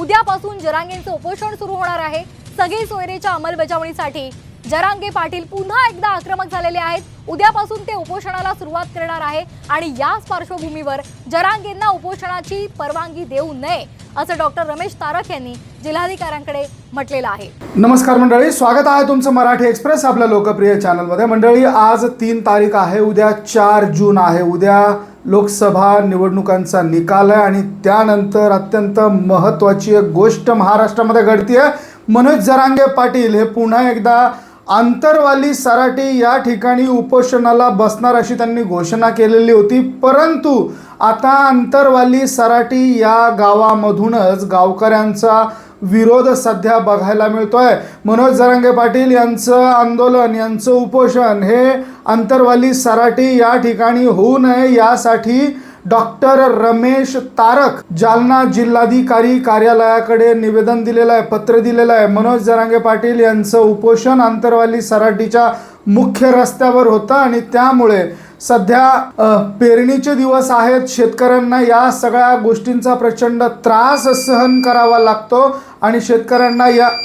उद्यापासून जरांगेंचं उपोषण सुरू होणार आहे. सगळी सोयरेच्या अंमलबजावणीसाठी जरांगे पाटील पुन्हा एकदा आक्रमक झालेले आहेत. उद्यापासून ते उपोषणाला सुरुवात करणार आहे आणि याच पार्श्वभूमीवर जरांगेंना उपोषणाची परवानगी देऊ नये असं डॉक्टर रमेश तारक यांनी जिल्हाधिकाऱ्यांकडे म्हटलेलं आहे. नमस्कार मंडळी स्वागत आहे तुमचं मराठी एक्सप्रेस आपल्या लोकप्रिय चॅनलमध्ये मंडळी आज तीन तारीख आहे उद्या चार जून आहे. उद्या लोकसभा निवडणुकांचा निकाल आहे आणि त्यानंतर अत्यंत महत्त्वाची एक गोष्ट महाराष्ट्रामध्ये घडती आहे मनोज जरांगे पाटील हे पुन्हा एकदा आंतरवाली सराटी या ठिकाणी उपोषणाला बसणार अशी त्यांनी घोषणा केलेली होती. परंतु आता आंतरवाली सराटी या गावामधूनच गावकऱ्यांचा विरोध सध्या बघायला मिळतोय. मनोज जरांगे पाटील यांचं आंदोलन यांचं उपोषण हे आंतरवाली सराटी या ठिकाणी होऊ नये यासाठी डॉक्टर रमेश तारक जालना जिल्हाधिकारी कार्यालयाकडे निवेदन दिलेलं आहे पत्र दिलेलं आहे. मनोज जरांगे पाटील यांचं उपोषण आंतरवाली सराटीच्या मुख्य रस्त्यावर होतं आणि त्यामुळे सध्या पेरणीचे दिवस आहेत. शेतकऱ्यांना या सगळ्या गोष्टींचा प्रचंड त्रास सहन करावा लागतो आणि शेतकऱ्यांना या